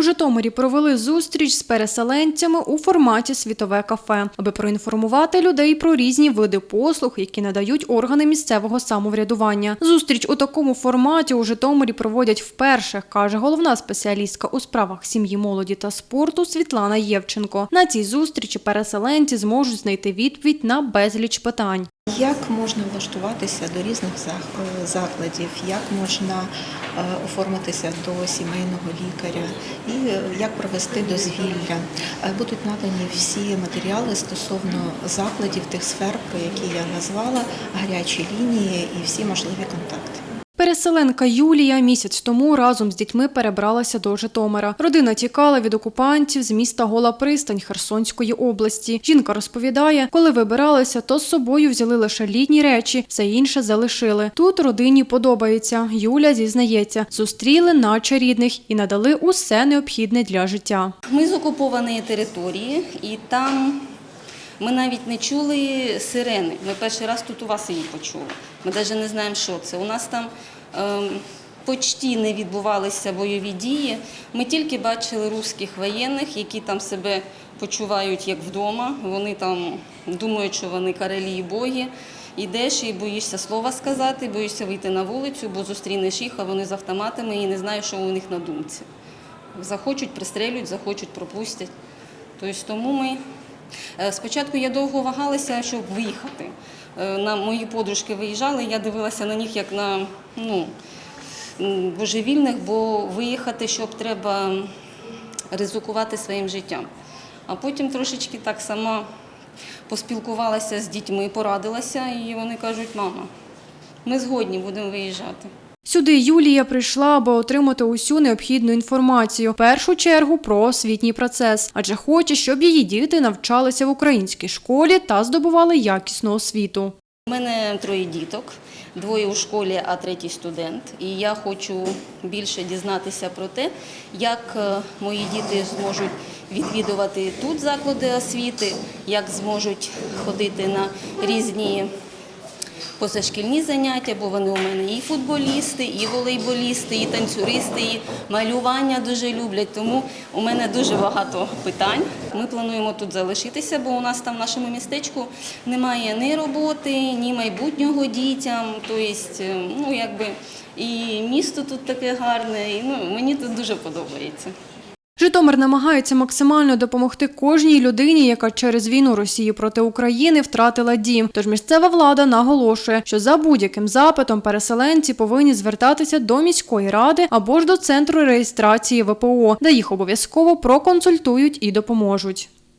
У Житомирі провели зустріч з переселенцями у форматі світове кафе, аби проінформувати людей про різні види послуг, які надають органи місцевого самоврядування. Зустріч у такому форматі у Житомирі проводять вперше, каже головна спеціалістка у справах сім'ї, молоді та спорту Світлана Євченко. На цій зустрічі переселенці зможуть знайти відповідь на безліч питань. Як можна влаштуватися до різних закладів, як можна е, оформитися до сімейного лікаря і е, як провести дозвілля. Е, Будуть надані всі матеріали стосовно закладів тих сфер, про які я назвала, гарячі лінії і всі можливі контакти. Переселенка Юлія місяць тому разом з дітьми перебралася до Житомира. Родина тікала від окупантів з міста Гола Пристань Херсонської області. Жінка розповідає, коли вибиралися, то з собою взяли лише літні речі, все інше залишили. Тут родині подобається. Юля зізнається, зустріли наче рідних і надали усе необхідне для життя. Ми з окупованої території, і там ми навіть не чули сирени. Ми перший раз тут у вас її почули. Ми навіть не знаємо, що це. У нас там ем, почти не відбувалися бойові дії. Ми тільки бачили русських воєнних, які там себе почувають як вдома. Вони там думають, що вони королі і боги. Йдеш і боїшся слова сказати, боїшся вийти на вулицю, бо зустрінеш їх, а вони з автоматами і не знаєш, що у них на думці. Захочуть, пристрелюють, захочуть, пропустять. Тобто тому ми Е, спочатку я довго вагалася, щоб виїхати. Е, На мої подружки виїжджали, я дивилася на них як на ну, божевільних, бо виїхати, щоб треба ризикувати своїм життям. А потім трошечки так сама поспілкувалася з дітьми, порадилася, і вони кажуть, мама, ми згодні будемо виїжджати. Сюди Юлія прийшла, аби отримати усю необхідну інформацію. В першу чергу про освітній процес, адже хоче, щоб її діти навчалися в українській школі та здобували якісну освіту. У мене троє діток, двоє у школі, а третій студент. І я хочу більше дізнатися про те, як е, мої діти зможуть відвідувати тут заклади освіти, як зможуть ходити на різні позашкільні заняття, бо вони у мене і футболісти, і волейболісти, і танцюристи, і малювання дуже люблять. Тому у мене дуже багато питань. Ми плануємо тут залишитися, бо у нас там в нашому містечку немає ні роботи, ні майбутнього дітям. Тобто, ну якби і місто тут таке гарне, і ну мені тут дуже подобається. Житомир намагається максимально допомогти кожній людині, яка через війну Росії проти України втратила дім. Тож місцева влада наголошує, що за будь-яким запитом переселенці повинні звертатися до міської ради або ж до центру реєстрації ВПО, де їх обов'язково проконсультують і допоможуть.